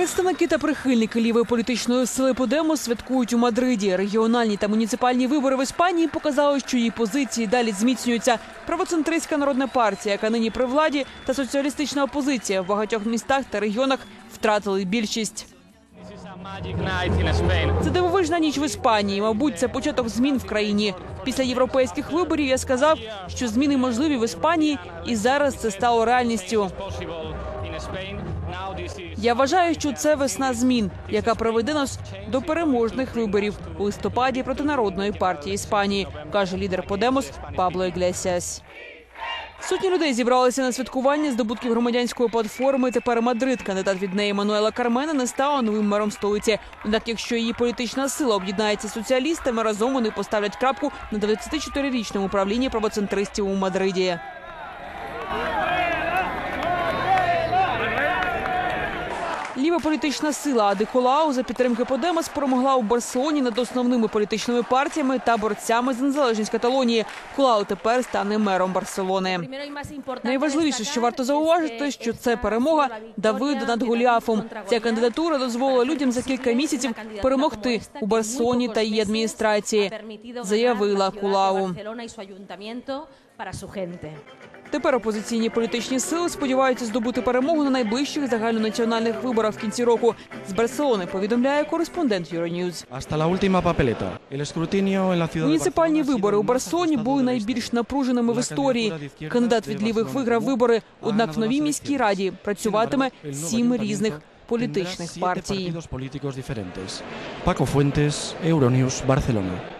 Представники та прихильники лівої політичної сили Подемос святкують у Мадриді. Регіональні та муніципальні вибори в Іспанії показали, що її позиції далі зміцнюються. Правоцентристська народна партія, яка нині при владі, та соціалістична опозиція в багатьох містах та регіонах втратили більшість. Це дивовижна ніч в Іспанії. Мабуть, це початок змін в країні. Після європейських виборів я сказав, що зміни можливі в Іспанії, і зараз це стало реальністю. Я вважаю, що це весна змін, яка приведе нас до переможних виборів у листопаді проти народної партії Іспанії, каже лідер Подемос Пабло Іглесіас. Сотні людей зібралися на святкування здобутків громадянської платформи. Тепер Мадрид, кандидат від неї Мануела Кармена, не стала новим мером столиці. Однак, якщо її політична сила об'єднається з соціалістами, разом вони поставлять крапку на 24-річному управлінні правоцентристів у Мадриді. Ліва політична сила Адиколау за підтримки Подемос перемогла у Барселоні над основними політичними партіями та борцями за незалежність Каталонії. Колау тепер стане мером Барселони. Найважливіше, що варто зауважити, що це перемога Давида над Голіафом. Ця кандидатура дозволила людям за кілька місяців перемогти у Барселоні та її адміністрації. Заявила Кулау. Тепер опозиційні політичні сили сподіваються здобути перемогу на найближчих загальнонаціональних виборах в кінці року. З Барселони повідомляє кореспондент Euronews. Муніципальні вибори у Барселоні були найбільш напруженими в історії. Кандидат від лівих виграв вибори. Однак в новій міській раді працюватиме сім різних політичних партій. Paco Fuentes, Euronews, Barcelona.